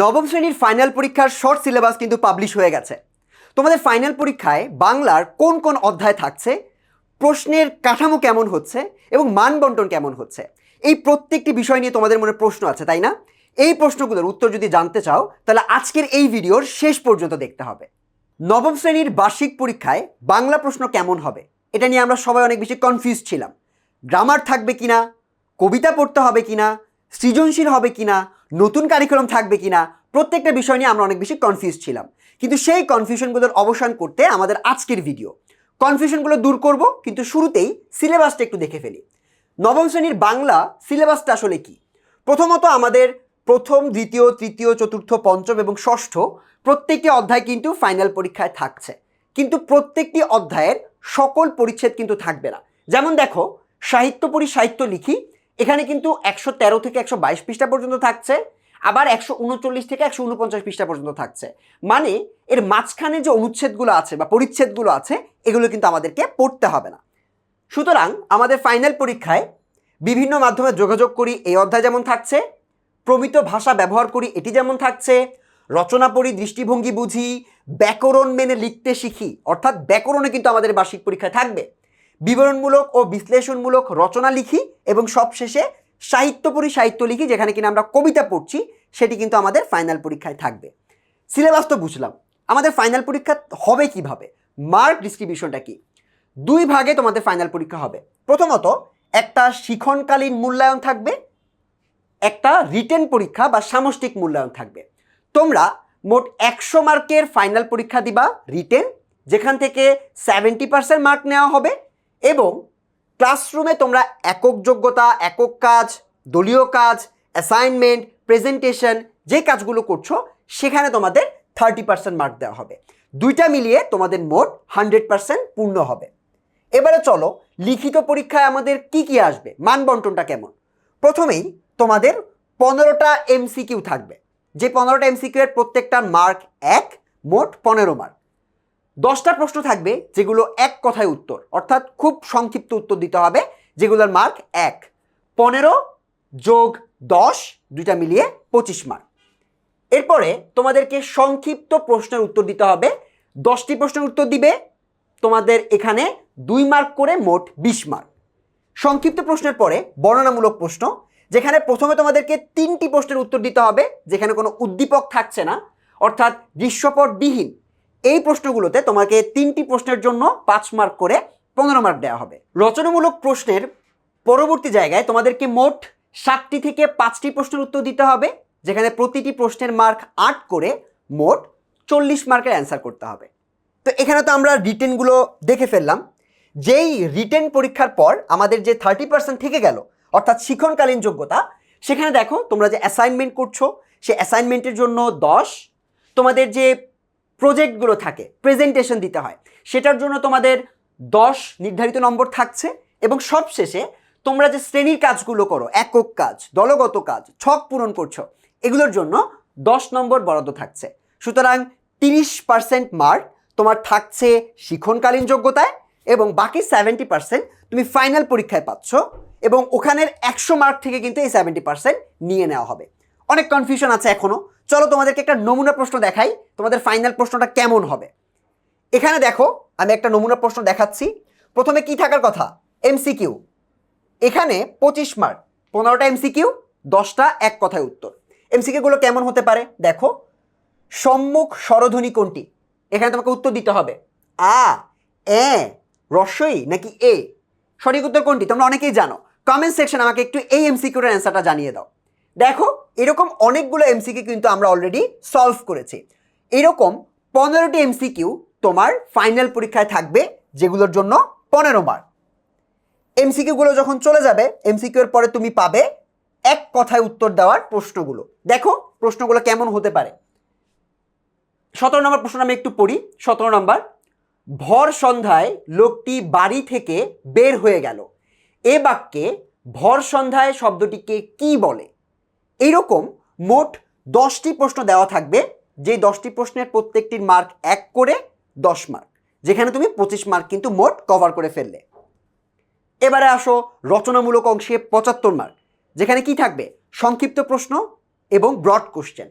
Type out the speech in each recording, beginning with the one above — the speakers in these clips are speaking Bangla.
নবম শ্রেণির ফাইনাল পরীক্ষার শর্ট সিলেবাস কিন্তু পাবলিশ হয়ে গেছে। তোমাদের ফাইনাল পরীক্ষায় বাংলার কোন কোন অধ্যায় থাকছে, প্রশ্নের কাঠামো কেমন হচ্ছে এবং মান বন্টন কেমন হচ্ছে? এই প্রত্যেকটি বিষয় নিয়ে তোমাদের মনে প্রশ্ন আছে, তাই না? এই প্রশ্নগুলোর উত্তর যদি জানতে চাও, তাহলে আজকের এই ভিডিওর শেষ পর্যন্ত দেখতে হবে। নবম শ্রেণির বার্ষিক পরীক্ষায় বাংলা প্রশ্ন কেমন হবে? এটা নিয়ে আমরা সবাই অনেক বেশি কনফিউজ ছিলাম। গ্রামার থাকবে কিনা? কবিতা পড়তে হবে কিনা? সৃজনশীল হবে কিনা? নতুন কারিকুলাম থাকবে কিনা, প্রত্যেকটা বিষয় নিয়ে আমরা অনেক বেশি কনফিউজ ছিলাম। কিন্তু সেই কনফিউশনগুলোর অবসান করতে আমাদের আজকের ভিডিও কনফিউশনগুলো দূর করব, কিন্তু শুরুতেই সিলেবাসটা একটু দেখে ফেলি। নবম শ্রেণির বাংলা সিলেবাসটা আসলে কি? প্রথমত আমাদের প্রথম, দ্বিতীয়, তৃতীয়, চতুর্থ, পঞ্চম এবং ষষ্ঠ প্রত্যেকটি অধ্যায় কিন্তু ফাইনাল পরীক্ষায় থাকছে। কিন্তু প্রত্যেকটি অধ্যায়ের সকল পরিচ্ছেদ কিন্তু থাকবে না। যেমন দেখো, সাহিত্য পড়ি সাহিত্য লিখি এখানে কিন্তু একশো তেরো থেকে একশো বাইশ পৃষ্ঠা পর্যন্ত থাকছে, আবার একশো উনচল্লিশ থেকে একশো উনপঞ্চাশ পৃষ্ঠা পর্যন্ত থাকছে। মানে এর মাঝখানে যে অনুচ্ছেদগুলো আছে বা পরিচ্ছেদগুলো আছে, এগুলো কিন্তু আমাদেরকে পড়তে হবে না। সুতরাং আমাদের ফাইনাল পরীক্ষায় বিভিন্ন মাধ্যমে যোগাযোগ করি, এই অধ্যায় যেমন থাকছে, প্রমিত ভাষা ব্যবহার করি, এটি যেমন থাকছে, রচনা পড়ি, দৃষ্টিভঙ্গি বুঝি, ব্যাকরণ মেনে লিখতে শিখি, অর্থাৎ ব্যাকরণে কিন্তু আমাদের বার্ষিক পরীক্ষায় থাকবে। বিবরণমূলক ও বিশ্লেষণমূলক রচনা লিখি এবং সবশেষে সাহিত্য পড়ি সাহিত্য লিখি, যেখানে কিনা আমরা কবিতা পড়ছি, সেটি কিন্তু আমাদের ফাইনাল পরীক্ষায় থাকবে। সিলেবাস তো বুঝলাম। আমাদের ফাইনাল পরীক্ষা হবে কীভাবে? মার্ক ডিস্ট্রিবিউশনটা কি? দুই ভাগে তোমাদের ফাইনাল পরীক্ষা হবে। প্রথমত, একটা শিখনকালীন মূল্যায়ন থাকবে, একটা রিটেন পরীক্ষা বা সামষ্টিক মূল্যায়ন থাকবে। তোমরা মোট একশো মার্কের ফাইনাল পরীক্ষা দিবা রিটেন যেখান থেকে সেভেন্টি পার্সেন্ট মার্ক নেওয়া হবে। এবং ক্লাসরুমে তোমরা একক যোগ্যতা, একক কাজ, দলীয় কাজ অ্যাসাইনমেন্ট প্রেজেন্টেশন যে কাজগুলো করছ, সেখানে তোমাদের থার্টি পার্সেন্ট মার্ক দেওয়া হবে। দুইটা মিলিয়ে তোমাদের মোট হান্ড্রেড পার্সেন্ট পূর্ণ হবে। এবারে চলো, লিখিত পরীক্ষায় আমাদের কি কি আসবে? মান বন্টনটা কেমন? প্রথমেই তোমাদের পনেরোটা এমসিকিউ থাকবে। যে পনেরোটা এমসিকিউ এর প্রত্যেকটার মার্ক এক, মোট পনেরো মার্ক দশটা প্রশ্ন থাকবে যেগুলো এক কথায় উত্তর, অর্থাৎ খুব সংক্ষিপ্ত উত্তর দিতে হবে, যেগুলোর মার্ক এক। পনেরো যোগ দশ, দুইটা মিলিয়ে পঁচিশ মার্ক এরপরে তোমাদেরকে সংক্ষিপ্ত প্রশ্নের উত্তর দিতে হবে। দশটি প্রশ্নের উত্তর দিবে, তোমাদের এখানে দুই মার্ক করে মোট বিশ মার্ক সংক্ষিপ্ত প্রশ্নের পরে বর্ণনামূলক প্রশ্ন, যেখানে প্রথমে তোমাদেরকে তিনটি প্রশ্নের উত্তর দিতে হবে, যেখানে কোনো উদ্দীপক থাকছে না, অর্থাৎ দৃশ্যপটবিহীন। এই প্রশ্নগুলোতে তোমাকে তিনটি প্রশ্নের জন্য পাঁচ মার্ক করে পনেরো মার্ক দেওয়া হবে। রচনামূলক প্রশ্নের পরবর্তী জায়গায় তোমাদেরকে মোট সাতটি থেকে পাঁচটি প্রশ্নের উত্তর দিতে হবে, যেখানে প্রতিটি প্রশ্নের মার্ক আট করে মোট চল্লিশ মার্কের অ্যান্সার করতে হবে। তো এখানে তো আমরা রিটেনগুলো দেখে ফেললাম। যেই রিটেন পরীক্ষার পর আমাদের যে থার্টি পার্সেন্ট থেকে গেল, অর্থাৎ শিক্ষণকালীন যোগ্যতা, সেখানে দেখো তোমরা যে অ্যাসাইনমেন্ট করছ, সে অ্যাসাইনমেন্টের জন্য দশ, তোমাদের যে প্রজেক্টগুলো থাকে প্রেজেন্টেশন দিতে হয়। সেটার জন্য তোমাদের দশ নির্ধারিত নম্বর থাকছে এবং সবশেষে তোমরা যে শ্রেণির কাজগুলো করো, একক কাজ, দলগত কাজ, ছক পূরণ করছ, এগুলোর জন্য দশ নম্বর বরাদ্দ থাকছে। সুতরাং তিরিশ পার্সেন্ট মার্ক তোমার থাকছে শিক্ষণকালীন যোগ্যতায় এবং বাকি সেভেন্টি পার্সেন্ট তুমি ফাইনাল পরীক্ষায় পাচ্ছ এবং ওখানের একশো মার্ক থেকে কিন্তু এই সেভেন্টি পার্সেন্ট নিয়ে নেওয়া হবে। অনেক কনফিউশন আছে এখনও চলো তোমাদেরকে একটা নমুনা প্রশ্ন দেখাই, তোমাদের ফাইনাল প্রশ্নটা কেমন হবে? এখানে দেখো, আমি একটা নমুনা প্রশ্ন দেখাচ্ছি। প্রথমে কি থাকার কথা? এমসিকিউ এখানে পঁচিশ মার্ক পনেরোটা এমসিকিউ দশটা এক কথায় উত্তর। এমসিকিউগুলো কেমন হতে পারে? দেখো, সম্মুখ স্বরধ্বনি কোনটি? এখানে তোমাকে উত্তর দিতে হবে। আ, এ রস্যই নাকি এ? সঠিক উত্তর কোনটি? তোমরা অনেকেই জানো। কমেন্ট সেকশন আমাকে একটু এই এমসিকিউর অ্যান্সারটা জানিয়ে দাও। দেখো, এরকম অনেকগুলো এমসিকিউ কিন্তু আমরা অলরেডি সলভ করেছি। এরকম পনেরোটি এমসিকিউ তোমার ফাইনাল পরীক্ষায় থাকবে, যেগুলোর জন্য পনেরো মার্ক এমসিকিউগুলো যখন চলে যাবে এমসিকিউ এর পরে তুমি পাবে এক কথায় উত্তর দেওয়ার প্রশ্নগুলো। দেখো, প্রশ্নগুলো কেমন হতে পারে। সতেরো নম্বর প্রশ্ন আমি একটু পড়ি। সতেরো নম্বর, ভর সন্ধ্যায় লোকটি বাড়ি থেকে বের হয়ে গেল। এ বাক্যে ভর সন্ধ্যায় শব্দটিকে কি বলে? এইরকম মোট দশটি প্রশ্ন দেওয়া থাকবে যে দশটি প্রশ্নের প্রত্যেকটির মার্ক এক করে দশ মার্ক যেখানে তুমি পঁচিশ মার্ক কিন্তু মোট কভার করে ফেললে। এবারে আসো রচনামূলক অংশে পঁচাত্তর মার্ক যেখানে কি থাকবে? সংক্ষিপ্ত প্রশ্ন এবং ব্রড কোশ্চেন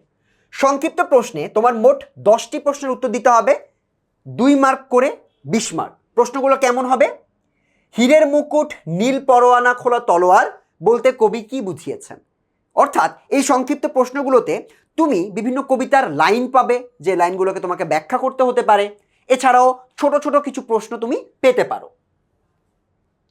সংক্ষিপ্ত প্রশ্নে তোমার মোট দশটি প্রশ্নের উত্তর দিতে হবে, দুই মার্ক করে বিশ মার্ক প্রশ্নগুলো কেমন হবে? হীরের মুকুট, নীল পরোয়ানা, খোলা তলোয়ার বলতে কবি কি বুঝিয়েছেন? অর্থাৎ এই সংক্ষিপ্ত প্রশ্নগুলোতে তুমি বিভিন্ন কবিতার লাইন পাবে, যে লাইনগুলোকে তোমাকে ব্যাখ্যা করতে হতে পারে। এছাড়াও ছোট ছোট কিছু প্রশ্ন তুমি পেতে পারো।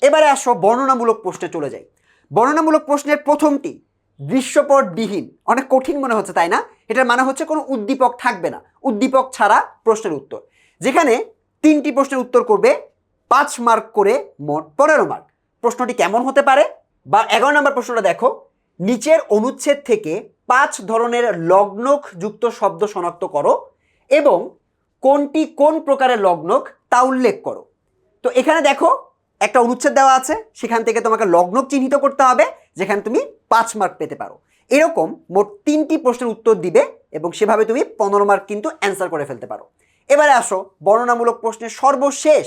এবারে আসো বর্ণনামূলক প্রশ্নে চলে যাই। বর্ণনামূলক প্রশ্নের প্রথমটি, দৃশ্যপটবিহীন। অনেক কঠিন মনে হচ্ছে, তাই না? এটার মানে হচ্ছে কোনো উদ্দীপক থাকবে না। উদ্দীপক ছাড়া প্রশ্নের উত্তর। যেখানে তিনটি প্রশ্নের উত্তর করবে, পাঁচ মার্ক করে মোট পনেরো মার্ক। প্রশ্নটি কেমন হতে পারে? বা এগারো নম্বর প্রশ্নটা দেখো। নিচের অনুচ্ছেদ থেকে পাঁচ ধরনের লগ্নক যুক্ত শব্দ শনাক্ত করো এবং কোনটি কোন প্রকারের লগ্নক তা উল্লেখ করো। তো এখানে দেখো, একটা অনুচ্ছেদ দেওয়া আছে, সেখান থেকে তোমাকে লগ্নক চিহ্নিত করতে হবে, যেখানে তুমি পাঁচ মার্ক পেতে পারো। এরকম মোট তিনটি প্রশ্নের উত্তর দিবে এবং সেভাবে তুমি পনেরো মার্ক কিন্তু অ্যান্সার করে ফেলতে পারো। এবারে আসো, বর্ণনামূলক প্রশ্নের সর্বশেষ,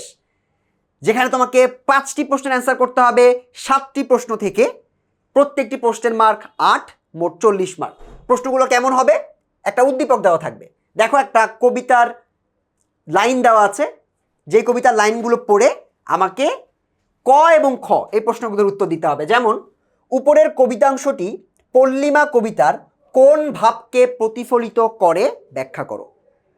যেখানে তোমাকে পাঁচটি প্রশ্নের অ্যান্সার করতে হবে, সাতটি প্রশ্ন থেকে প্রত্যেকটি প্রশ্নের মার্ক আট, মোট চল্লিশ মার্ক প্রশ্নগুলো কেমন হবে? একটা উদ্দীপক দেওয়া থাকবে। দেখো একটা কবিতার লাইন দেওয়া আছে। যে কবিতার লাইনগুলো পড়ে আমাকে ক এবং খ এই প্রশ্নগুলোর উত্তর দিতে হবে। যেমন, উপরের কবিতাংশটি পল্লিমা কবিতার কোন ভাবকে প্রতিফলিত করে ব্যাখ্যা করো।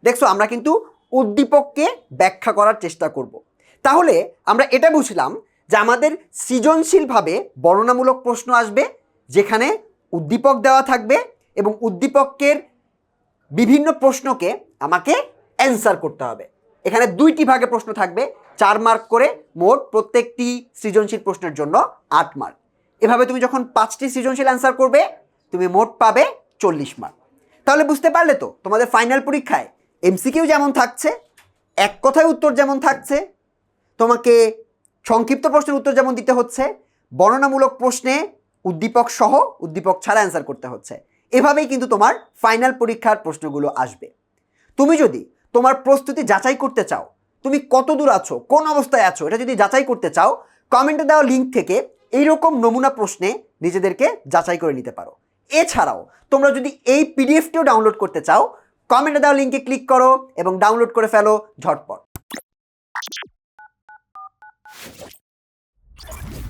দেখছ, আমরা কিন্তু উদ্দীপককে ব্যাখ্যা করার চেষ্টা করব। তাহলে আমরা এটা বুঝলাম যে আমাদের সৃজনশীলভাবে বর্ণনামূলক প্রশ্ন আসবে, যেখানে উদ্দীপক দেওয়া থাকবে এবং উদ্দীপকের বিভিন্ন প্রশ্নকে আমাকে অ্যান্সার করতে হবে। এখানে দুইটি ভাগে প্রশ্ন থাকবে, চার মার্ক করে মোট প্রত্যেকটি সৃজনশীল প্রশ্নের জন্য আট মার্ক এভাবে তুমি যখন পাঁচটি সৃজনশীল অ্যান্সার করবে, তুমি মোট পাবে চল্লিশ মার্ক তাহলে বুঝতে পারলে তো, তোমাদের ফাইনাল পরীক্ষায় এমসিকিউ যেমন থাকছে, এক কথায় উত্তর যেমন থাকছে, তোমাকে সংক্ষিপ্ত প্রশ্নের উত্তর যেমন দিতে হচ্ছে, বর্ণনামূলক প্রশ্নে উদ্দীপক সহ উদ্দীপক ছাড়া অ্যান্সার করতে হচ্ছে। এভাবেই কিন্তু তোমার ফাইনাল পরীক্ষার প্রশ্নগুলো আসবে। তুমি যদি তোমার প্রস্তুতি যাচাই করতে চাও, তুমি কত দূর আছো, কোন অবস্থায় আছো, এটা যদি যাচাই করতে চাও কমেন্টে দেওয়া লিঙ্ক থেকে এইরকম নমুনা প্রশ্নে নিজেদেরকে যাচাই করে নিতে পারো। এছাড়াও, তোমরা যদি এই পিডিএফটিও ডাউনলোড করতে চাও কমেন্টে দেওয়া লিঙ্কে ক্লিক করো এবং ডাউনলোড করে ফেলো ঝটপট। あっ!